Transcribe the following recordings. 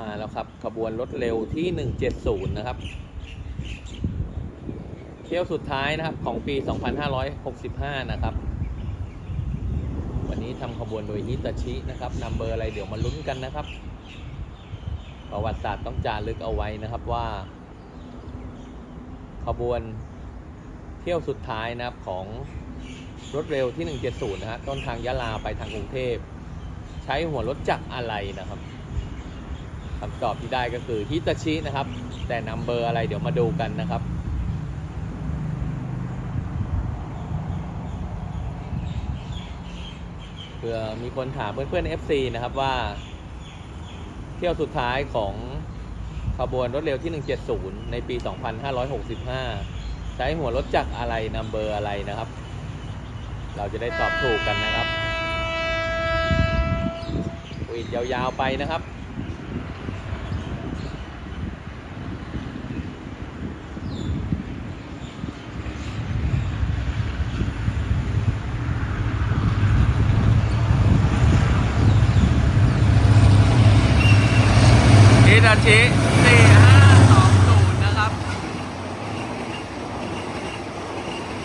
มาแล้วครับ ขบวนรถเร็วที่ 170 นะครับ เที่ยวสุดท้ายนะครับของปี 2565 นะครับ วันนี้ทำขบวนโดยฮิตาชินะครับนำเบอร์อะไรเดี๋ยวมาลุ้นกันนะครับ ประวัติศาสตร์ต้องจารึกเอาไว้นะครับว่า ขบวนเที่ยวสุดท้ายนะครับของรถเร็วที่ 170 นะฮะต้นทางยะลาไปทางกรุงเทพ ใช้หัวรถจักรอะไรนะครับ คำตอบที่ได้ก็คือฮิตาชินะครับ แต่นำเบอร์อะไรเดี๋ยวมาดูกันนะครับเพื่อมีคนถามเพื่อนๆ FC นะครับว่า เที่ยวสุดท้ายของขบวนรถเร็วที่ 170 ในปี 2565 ใช้หัวรถจักรอะไรนำเบอร์อะไรนะครับ เราจะได้ตอบถูกกันนะครับวีดยาวๆไปนะครับ ฮิตาชิ4520นะครับ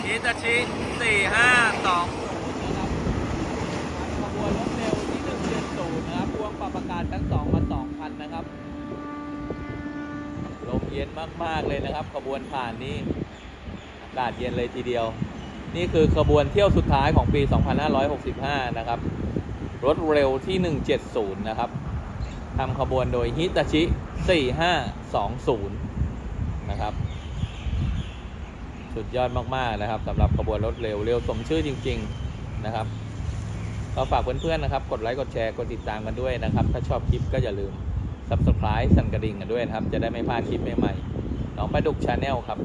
ฮิตาชิ4520นะครับขบวนรถเร็วที่170นย์นะครับพ่วงปรับอากาศทั้งสองมา2,000นะครับ ลมเย็นมากๆเลยนะครับ ขบวนผ่านนี้อากาศเย็นเลยทีเดียว นี่คือขบวนเที่ยวสุดท้ายของปี 2565 นะครับ รถเร็วที่ 170 นะครับ ทำขบวนโดยฮิตาชิ 4520 นะครับ สุดยอดมาก ๆ นะครับสำหรับขบวนรถเร็ว เร็วสมชื่อจริง ๆ นะครับ ก็ฝากเพื่อน ๆ นะครับ กดไลค์ กดแชร์ กดติดตามกันด้วยนะครับ ถ้าชอบคลิปก็อย่าลืม subscribe สั่นกระดิ่งกันด้วยนะครับ จะได้ไม่พลาดคลิปใหม่ๆ น้องปลาดุกชาแนลครับ